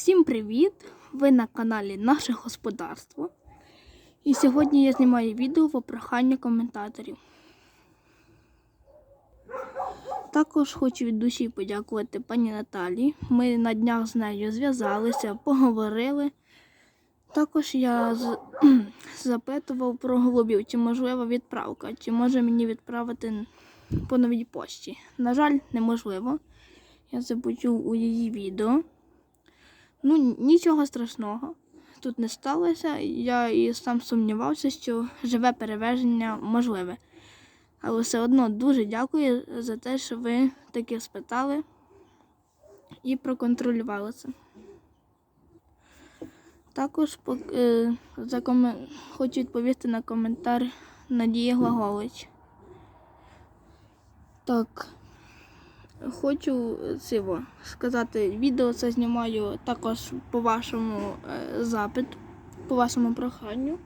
Всім привіт! Ви на каналі Наше Господарство. І сьогодні я знімаю відео по проханню коментаторів. Також хочу від душі подякувати пані Наталі. Ми на днях з нею зв'язалися, поговорили. Також я з- запитував про голубів, чи можлива відправка, чи може мені відправити по новій пошті. На жаль, неможливо. Я це у її відео. Ну, нічого страшного. Тут не сталося. Я і сам сумнівався, що живе перевезення можливе. Але все одно дуже дякую за те, що ви таке спитали і проконтролювали це. Також е, за комен- хочу відповісти на коментар Надії Глаголич. Так. Хочу цього сказати, відео це знімаю також по вашому е, запиту, по вашому проханню.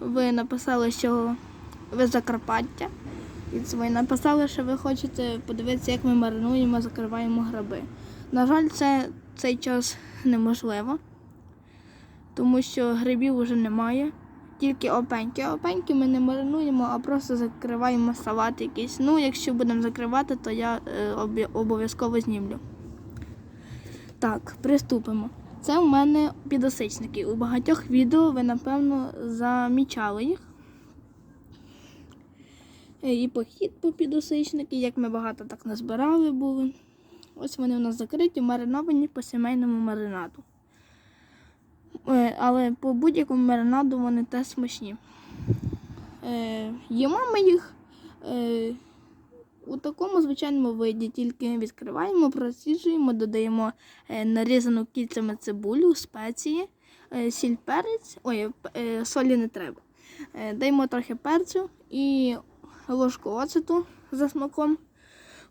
Ви написали, що ви Закарпаття. І ви написали, що ви хочете подивитися, як ми маринуємо, закриваємо гриби. На жаль, це цей час неможливо, тому що грибів вже немає. Тільки опеньки. Опеньки ми не маринуємо, а просто закриваємо салат якийсь. Ну, якщо будемо закривати, то я е, обов'язково знімлю. Так, приступимо. Це у мене підосичники. У багатьох відео ви, напевно, замічали їх. Е, І похід по підосичники, як ми багато так назбирали були. Ось вони у нас закриті, мариновані по сімейному маринаду. Е, Але по будь-якому маринаду вони теж смачні. Е, їмо ми їх е, у такому звичайному виді, тільки відкриваємо, проціджуємо, додаємо е, нарізану кільцями цибулю, спеції, е, сіль перець. Ой, е, солі не треба. Е, даємо трохи перцю і ложку оцету за смаком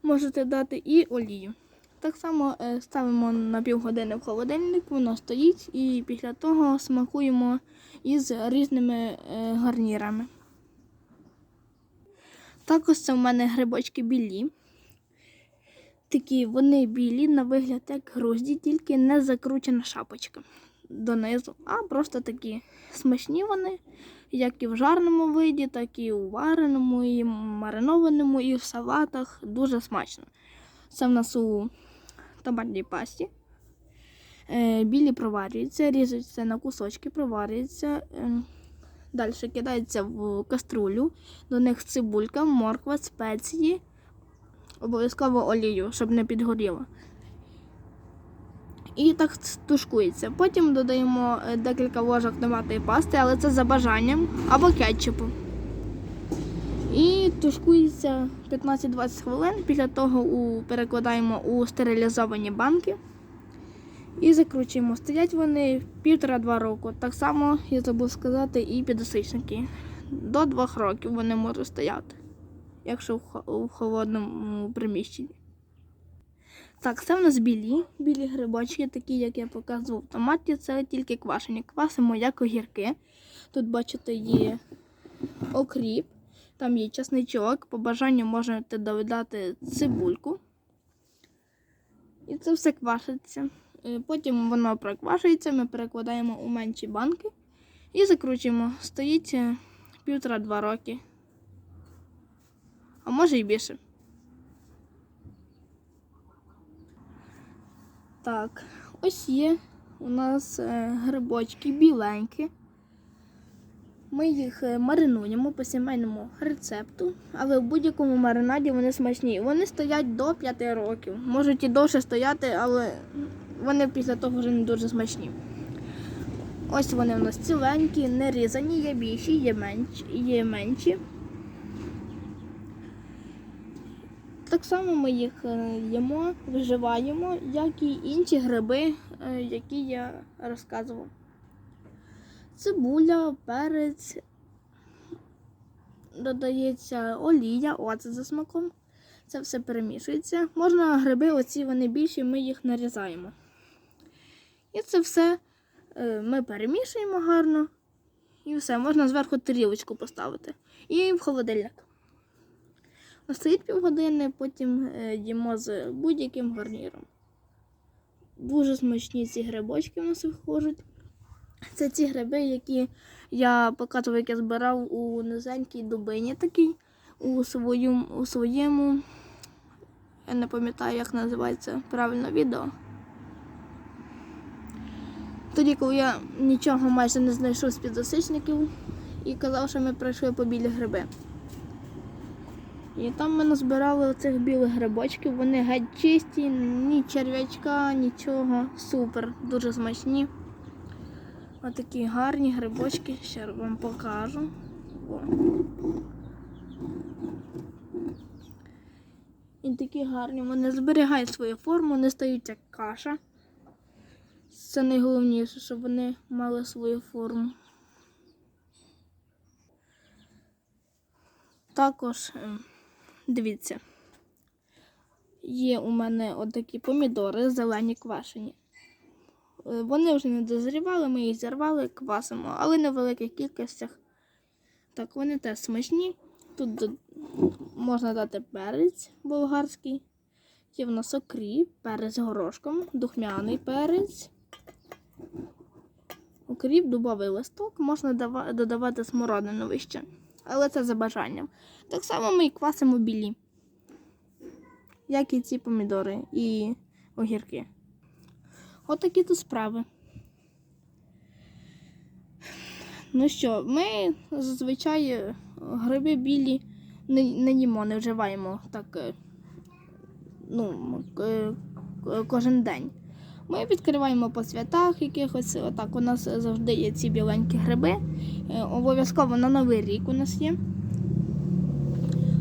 можете дати, і олію. Так само е, ставимо на півгодини в холодильник, воно стоїть, і після того смакуємо із різними е, гарнірами. Також це в мене грибочки білі. Такі вони білі на вигляд як грузді, тільки не закручена шапочка донизу, а просто такі смачні вони, як і в жарному виді, так і у вареному, і маринованому, і в салатах. Дуже смачно. Це в нас у томатній пасті. Е, білі проварюються, різаються на кусочки, проварюються. Е, далі кидається в каструлю, до них цибулька, морква, спеції, обов'язково олію, щоб не підгоріло. І так тушкується. Потім додаємо е, декілька ложок томатної пасти, але це за бажанням, або кетчупу. І тушкується 15-20 хвилин. Після того у, перекладаємо у стерилізовані банки і закручуємо. Стоять вони півтора-два року. Так само, я забув сказати, і підосичники. До двох років вони можуть стояти, якщо в холодному приміщенні. Так, це в нас білі, білі грибочки, такі, як я показував в томаті, це тільки квашені. Квасимо як огірки. Тут, бачите, є окріп, там є часничок, по бажанню можете додати цибульку. І це все квашиться. Е, Потім воно проквашується, ми перекладаємо у менші банки і закручуємо. Стоїть е, півтора-два роки. А може і більше. Так, ось є у нас е, грибочки біленькі. Ми їх е, маринуємо по сімейному рецепту, але в будь-якому маринаді вони смачні. Вони стоять до 5 років. Можуть і довше стояти, але вони після того вже не дуже смачні. Ось вони у нас ціленькі, не різані, є більші, є менші. Є менші. Так само ми їх е, їмо, вживаємо, як і інші гриби, е, які я розказував. Цибуля, перець, додається олія, оцет за смаком. Це все перемішується. Можна гриби, оці вони більші, ми їх нарізаємо. І це все е, ми перемішуємо гарно. І все, можна зверху тарілочку поставити. І в холодильник. Стоїть півгодини, потім е, їмо з будь-яким гарніром. Дуже смачні ці грибочки в нас виходять. Це ті гриби, які я показував, як я збирав у низенькій дубині такій, у своєму, у своєму, я не пам'ятаю, як називається правильно відео. Тоді, коли я нічого майже не знайшов з підзасичників і казав, що ми пройшли по білі гриби. І там ми назбирали оцих білих грибочків, вони геть чисті, ні черв'ячка, нічого. Супер, дуже смачні. Отакі гарні грибочки, ще вам покажу. О. І такі гарні. Вони зберігають свою форму, не стають як каша. Це найголовніше, щоб вони мали свою форму. Також ем, дивіться, є у мене отакі помідори зелені квашені. Е, Вони вже не дозрівали, ми їх зірвали, квасимо, але не в великих кількостях. Так, вони теж смачні. Тут можна дати перець болгарський. Є в нас окріп, перець горошком, духмяний перець. Окріп, дубовий листок, можна додавати смородину вище. Але це за бажанням. Так само ми і квасимо білі. Як і ці помідори і огірки. Отакі тут справи. Ну що, ми зазвичай е, гриби білі не, їмо, не вживаємо так е, ну, к- кожен день. Ми відкриваємо по святах якихось. Отак у нас завжди є ці біленькі гриби. Е, Обов'язково на Новий рік у нас є.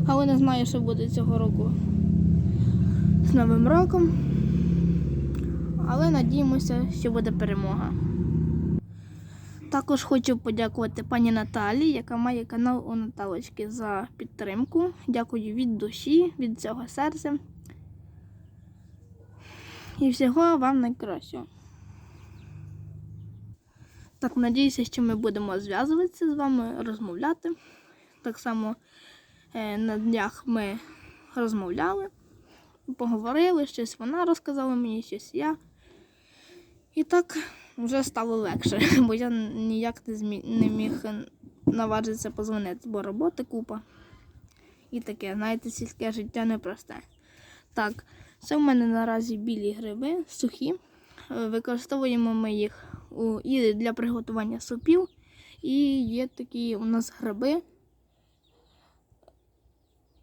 Але не знаю, що буде цього року з Новим роком. Але надіємося, що буде перемога. Також хочу подякувати пані Наталі, яка має канал у Наталочки за підтримку. Дякую від душі, від цього серця. І всього вам найкращого. Так, надіюся, що ми будемо зв'язуватися з вами, розмовляти. Так само е, на днях ми розмовляли, поговорили, щось вона розказала мені, щось я. І так вже стало легше, бо я ніяк не, змі... не міг наважитися позвонити, бо роботи купа. І таке, знаєте, сільське життя непросте. Так, це в мене наразі білі гриби, сухі. Е, Використовуємо ми їх у, і для приготування супів. І є такі у нас гриби.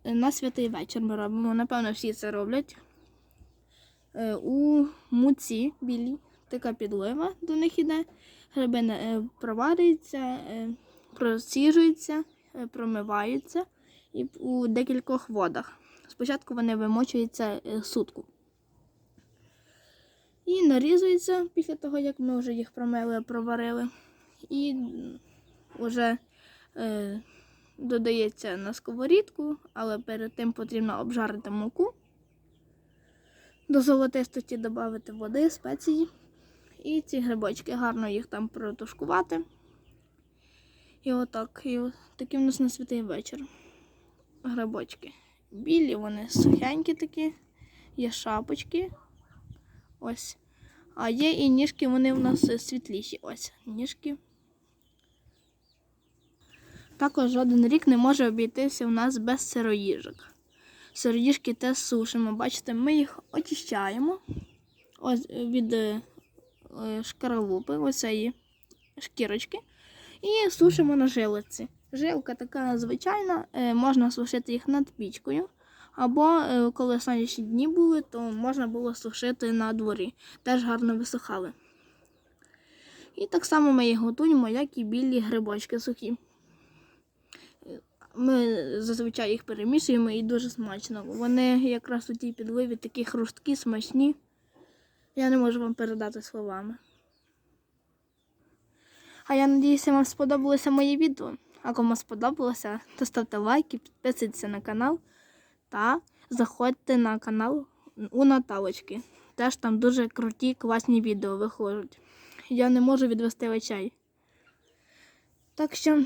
Е, На святий вечір ми робимо. Напевно, всі це роблять. Е, У муці білій така підлива до них іде. Гриби е, проварюються, е, просіжуються, е, промиваються і у декількох водах. Спочатку вони вимочуються сутку. І нарізуються після того, як ми вже їх промили, проварили. І вже е, додається на сковорідку, але перед тим потрібно обжарити муку. До золотистості додати води, спеції. І ці грибочки гарно їх там протушкувати. І отак. І такі в нас на святий вечір. Грибочки. Білі, вони сухенькі такі, є шапочки. Ось. А є і ніжки, вони в нас світліші. Ось ніжки. Також жоден рік не може обійтися у нас без сироїжок. Сироїжки теж сушимо. Бачите, ми їх очищаємо ось від е, шкаралупи, оцеї шкірочки, і сушимо на жилиці. Жилка така звичайна, е, можна сушити їх над пічкою. Або е, коли сонячні дні були, то можна було сушити на дворі. Теж гарно висохали. І так само ми їх готуємо, як і білі грибочки сухі. Е, Ми зазвичай їх перемішуємо і дуже смачно. Вони якраз у тій підливі такі хрусткі, смачні. Я не можу вам передати словами. А я надіюся, вам сподобалося моє відео. А кому сподобалося, то ставте лайки, підписуйтесь на канал та заходьте на канал у Наталочки. Теж там дуже круті, класні відео виходять. Я не можу відвести очей. Так що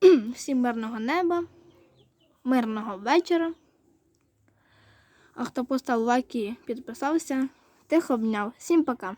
всім мирного неба, мирного вечора. А хто поставив лайки, підписався, Всіх обняв. Всім пока.